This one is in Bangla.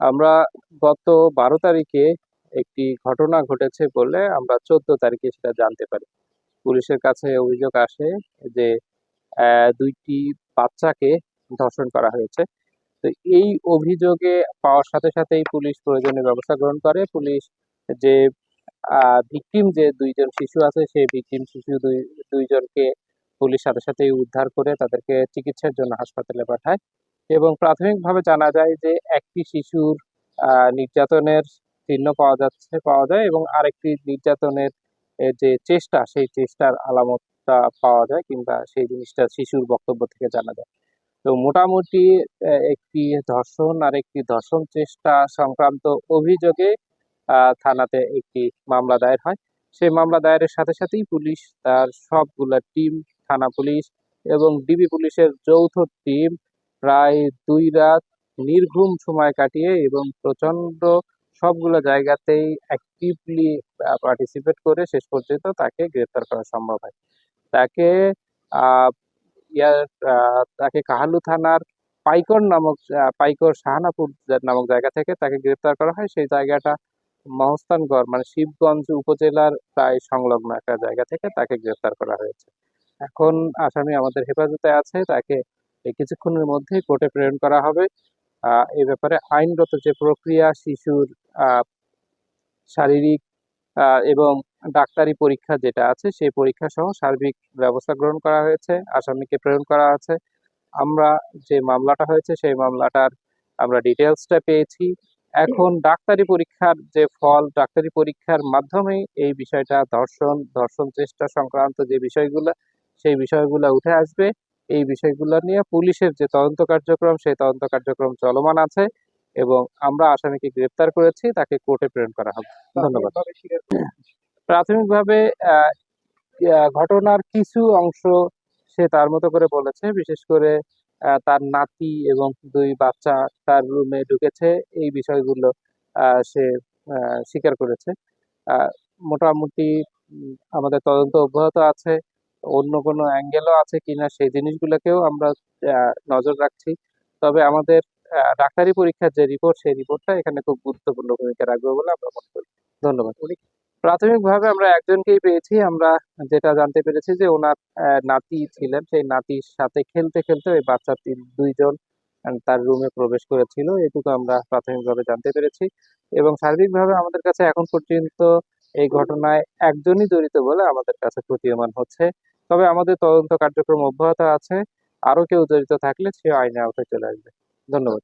আমরা গত বারো তারিখে একটি ঘটনা ঘটেছে বলে আমরা চোদ্দ তারিখে সেটা জানতে পারি। পুলিশের কাছে অভিযোগ আসে যে দুইটি বাচ্চাকে ধর্ষণ করা হয়েছে। তো এই অভিযোগে পাওয়ার সাথে সাথেই পুলিশ প্রয়োজনীয় ব্যবস্থা গ্রহণ করে। পুলিশ যে ভিকটিম যে দুইজন শিশু আছে, সেই ভিকটিম শিশু দুই, দুইজনকে পুলিশ সাথে সাথেই উদ্ধার করে তাদেরকে চিকিৎসার জন্য হাসপাতালে পাঠায় এবং প্রাথমিকভাবে জানা যায় যে, একটি শিশুর নির্যাতনের চিহ্ন পাওয়া যাচ্ছে, পাওয়া যায় এবং আরেকটি নির্যাতনের যে চেষ্টা, সেই চেষ্টার আলামতটা পাওয়া যায় কিংবা সেই জিনিসটা শিশুর বক্তব্য থেকে জানা যায়। তো মোটামুটি একটি ধর্ষণ আর একটি ধর্ষণ চেষ্টা সংক্রান্ত অভিযোগে থানাতে একটি মামলা দায়ের হয়। সেই মামলা দায়েরের সাথে সাথেই পুলিশ তার সবগুলা টিম, থানা পুলিশ এবং ডিবি পুলিশের যৌথ টিম প্রায় দুই রাত নির্ঘুম সময় কাটিয়ে এবং প্রচণ্ড সবগুলো জায়গাতেই অ্যাক্টিভলি পার্টিসিপেট করে শেষ পর্যন্ত তাকে গ্রেপ্তার করা সম্ভব হয়। তাকে ইয়ার তাকে কাহালু থানার পাইকর নামক পাইকর শাহানাপুর নামক জায়গা থেকে তাকে গ্রেপ্তার করা হয়। সেই জায়গাটা মহস্তানগড় মানে শিবগঞ্জ উপজেলার প্রায় সংলগ্ন একটা জায়গা থেকে তাকে গ্রেপ্তার করা হয়েছে। এখন আসামি আমাদের হেফাজতে আছে। তাকে কিছুক্ষণের মধ্যেই কোর্টে প্রেরণ করা হবে। এ ব্যাপারে আইনগত যে প্রক্রিয়া, শিশুর শারীরিক এবং ডাক্তারি পরীক্ষা যেটা আছে, সেই পরীক্ষা সহ সার্বিক ব্যবস্থা গ্রহণ করা হয়েছে, আসামিকে প্রেরণ করা আছে। আমরা যে মামলাটা হয়েছে, সেই মামলাটার আমরা ডিটেলসটা পেয়েছি। এখন ডাক্তারি পরীক্ষার যে ফল, ডাক্তারি পরীক্ষার মাধ্যমে এই বিষয়টা ধর্ষণ ধর্ষণ চেষ্টা সংক্রান্ত যে বিষয়গুলো, সেই বিষয়গুলো উঠে আসবে। এই বিষয়গুলো নিয়ে পুলিশের যে তদন্ত কার্যক্রম, সেই তদন্ত কার্যক্রম চলমান আছে এবং আমরা আসামিকে গ্রেপ্তার করেছি, তাকে কোর্টে প্রেরণ করা হবে। ধন্যবাদ। প্রাথমিকভাবে ঘটনার কিছু অংশ সে তার মতো করে বলেছে, বিশেষ করে তার নাতি এবং দুই বাচ্চা তার রুমে ঢুকেছে, এই বিষয়গুলো সে স্বীকার করেছে। মোটামুটি আমাদের তদন্ত অব্যাহত আছে। অন্য কোনো অ্যাঙ্গেলও আছে কিনা সেই জিনিসগুলোকেও আমরা নজর রাখছি। তবে আমাদের ডাক্তারি পরীক্ষার যে রিপোর্ট সেই রিপোর্টটা এখানে খুব গুরুত্বপূর্ণ ভূমিকা রাখবে বলে আমরা মনে করি। ধন্যবাদ। প্রাথমিকভাবে আমরা একজনকেই পেয়েছি। আমরা যেটা জানতে পেরেছি যে ওনার নাতি ছিলেন। সেই নাতির সাথে খেলতে খেলতে ওই বাচ্চা তিন, দুইজন তার রুমে প্রবেশ করেছিল। এটুকু আমরা প্রাথমিকভাবে জানতে পেরেছি। এবং সার্বিকভাবে আমাদের কাছে এখন পর্যন্ত এই ঘটনায় একজনই জড়িত বলে আমাদের কাছে প্রতীয়মান হচ্ছে। তবে আমাদের তদন্ত কার্যক্রম অব্যাহত আছে। আরও কেউ জড়িত থাকলে সে আইনে আওতায় চলে আসবে। ধন্যবাদ।